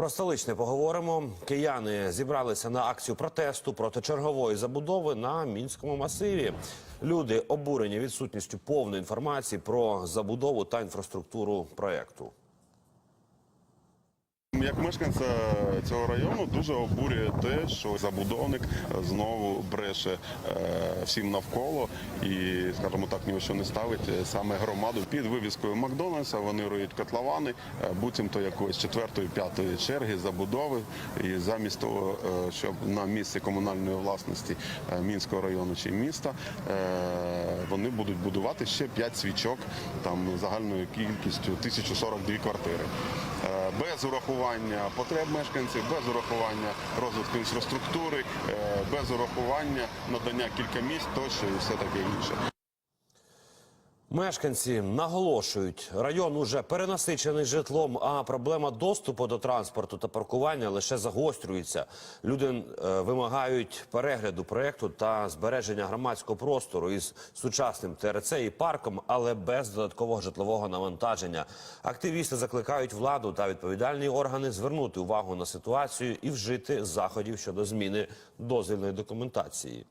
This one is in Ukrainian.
Про столичне поговоримо. Кияни зібралися на акцію протесту проти чергової забудови на мінському масиві. Люди обурені відсутністю повної інформації про забудову та інфраструктуру проекту. Як мешканця цього району дуже обурює те, що забудовник знову бреше е, всім навколо і, скажімо так, ні що не ставить е, саме громаду під вивіскою Макдональдса. Вони риють котловани, е, буцімто якоїсь четвертої, п'ятої черги забудови. І замість того, щоб на місці комунальної власності мінського району чи міста вони будуть будувати ще 5 свічок там загальною кількістю 1042 квартири. Е, без урахування потреб мешканців, без урахування розвитку інфраструктури, е, без урахування надання кілька місць тощо і все таке інше. Мешканці наголошують, район уже перенасичений житлом, а проблема доступу до транспорту та паркування лише загострюється. Люди е, вимагають перегляду проекту та збереження громадського простору із сучасним ТРЦ і парком, але без додаткового житлового навантаження. Активісти закликають владу та відповідальні органи звернути увагу на ситуацію і вжити заходів щодо зміни дозвільної документації.